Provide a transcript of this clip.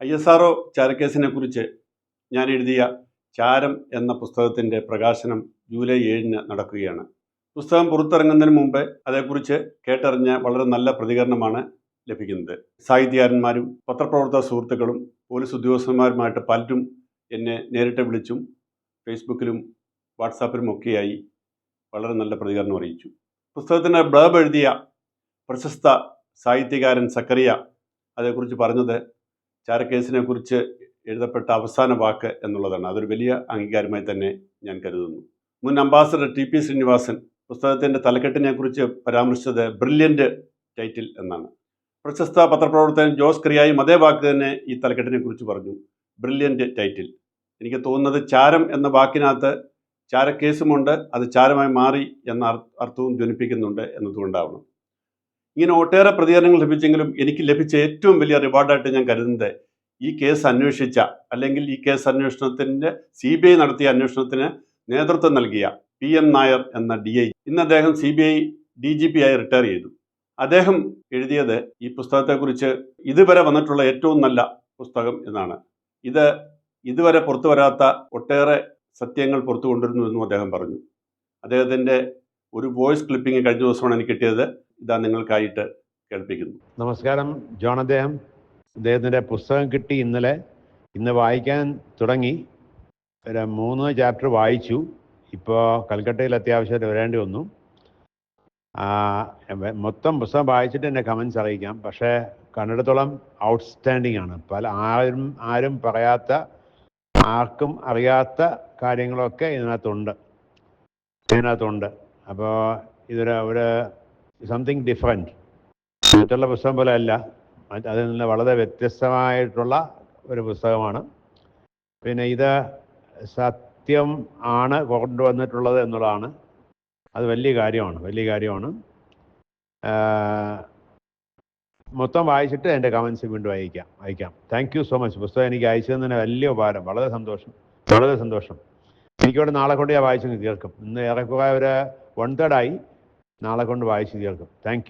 I S R O ചാരക്കേസിനെ കുറിച്ച് ഞാൻ എഴുതിയ ചാരം എന്ന പുസ്തകത്തിന്റെ പ്രകാശനം ജൂലൈ ഏഴിന് നടക്കുകയാണ്. പുസ്തകം പുറത്തിറങ്ങുന്നതിന് മുമ്പ് അതേക്കുറിച്ച് കേട്ടറിഞ്ഞ വളരെ നല്ല പ്രതികരണമാണ് ലഭിക്കുന്നത്. സാഹിത്യകാരന്മാരും പത്രപ്രവർത്തക സുഹൃത്തുക്കളും പോലീസ് ഉദ്യോഗസ്ഥന്മാരുമായിട്ട് പലരും എന്നെ നേരിട്ട് വിളിച്ചും ഫേസ്ബുക്കിലും വാട്സാപ്പിലും ഒക്കെയായി വളരെ നല്ല പ്രതികരണം അറിയിച്ചു. പുസ്തകത്തിന്റെ ബ്ലബ് എഴുതിയ പ്രശസ്ത സാഹിത്യകാരൻ സക്കറിയ അതേക്കുറിച്ച് പറഞ്ഞത് ചാരക്കേസിനെ കുറിച്ച് എഴുതപ്പെട്ട അവസാന വാക്ക് എന്നുള്ളതാണ്. അതൊരു വലിയ അംഗീകാരമായി തന്നെ ഞാൻ കരുതുന്നു. മുൻ അംബാസഡർ ടി പി ശ്രീനിവാസൻ പുസ്തകത്തിന്റെ തലക്കെട്ടിനെ കുറിച്ച് പരാമർശിച്ചത് ബ്രില്യന്റ് ടൈറ്റിൽ എന്നാണ്. പ്രശസ്ത പത്രപ്രവർത്തകൻ ജോസ് ക്രിയായും അതേ വാക്ക് തന്നെ ഈ തലക്കെട്ടിനെ കുറിച്ച് പറഞ്ഞു. Brilliant title. എനിക്ക് തോന്നുന്നത് ചാരം എന്ന വാക്കിനകത്ത് ചാരക്കേസുമുണ്ട് അത് ചാരമായി മാറി എന്ന അർത്ഥവും ധ്വനിപ്പിക്കുന്നുണ്ട് എന്നതുകൊണ്ടാവണം. ഇങ്ങനെ ഒട്ടേറെ പ്രതികരണങ്ങൾ ലഭിച്ചെങ്കിലും എനിക്ക് ലഭിച്ച ഏറ്റവും വലിയ റിവാർഡായിട്ട് ഞാൻ കരുതുന്നത് ഈ കേസ് അന്വേഷിച്ച അല്ലെങ്കിൽ ഈ കേസ് അന്വേഷണത്തിന്റെ സി ബി ഐ നടത്തിയ അന്വേഷണത്തിന് നേതൃത്വം നൽകിയ പി എം നായർ എന്ന ഡി ഐ ഇന്ന് അദ്ദേഹം C B I D G P ആയി റിട്ടയർ ചെയ്തു. അദ്ദേഹം എഴുതിയത് ഈ പുസ്തകത്തെക്കുറിച്ച് ഇതുവരെ വന്നിട്ടുള്ള ഏറ്റവും നല്ല പുസ്തകം എന്നാണ്. ഇത് ഇതുവരെ പുറത്തു വരാത്ത ഒട്ടേറെ സത്യങ്ങൾ പുറത്തു കൊണ്ടുവരുന്നു എന്നും അദ്ദേഹം പറഞ്ഞു. അദ്ദേഹത്തിന്റെ ഒരു വോയിസ് ക്ലിപ്പിംഗ് കഴിഞ്ഞ ദിവസമാണ് എനിക്ക് കിട്ടിയത്. ഇതാ നിങ്ങൾക്കായിട്ട് കേൾപ്പിക്കുന്നു. നമസ്കാരം ജോൺ അദ്ദേഹം. അദ്ദേഹത്തിന്റെ പുസ്തകം കിട്ടി ഇന്നലെ. ഇന്ന് വായിക്കാൻ തുടങ്ങി. ഒരു മൂന്ന് ചാപ്റ്റർ വായിച്ചു. ഇപ്പോൾ കൽക്കട്ടയിൽ അത്യാവശ്യമായിട്ട് വരേണ്ടി വന്നു. മൊത്തം പുസ്തകം വായിച്ചിട്ട് എന്റെ കമൻസ് അറിയിക്കാം. പക്ഷേ കണ്ടിടത്തോളം ഔട്ട്സ്റ്റാൻഡിംഗ് ആണ്. പല ആരും ആരും പറയാത്ത ആർക്കും അറിയാത്ത കാര്യങ്ങളൊക്കെ ഇതിനകത്തുണ്ട്. ഇതിനകത്തുണ്ട്. അപ്പോൾ ഇതൊരു ഒരു സംതിങ് ഡിഫറെന്റ് മറ്റുള്ള പുസ്തകം പോലെ അല്ല അതിൽ നിന്ന് വളരെ വ്യത്യസ്തമായിട്ടുള്ള ഒരു പുസ്തകമാണ്. പിന്നെ ഇത് സത്യം ആണ് കൊണ്ടുവന്നിട്ടുള്ളത് എന്നുള്ളതാണ്. അത് വലിയ കാര്യമാണ് വലിയ കാര്യമാണ്. മൊത്തം വായിച്ചിട്ട് എന്റെ കമൻസ് വീണ്ടും അയക്കാം അയക്കാം താങ്ക് യു സോ മച്ച് പുസ്തകം എനിക്ക് അയച്ചു തന്നെ വലിയ ഉപകാരം വളരെ സന്തോഷം വളരെ സന്തോഷം. എനിക്കിവിടെ നാളെ കൊണ്ട് ഞാൻ വായിച്ചു തീർക്കും. ഇന്ന് ഏറെക്കുറെ ഒരു വൺ തേർഡായി നാളെ കൊണ്ട് വായിച്ച് തീർക്കും. താങ്ക്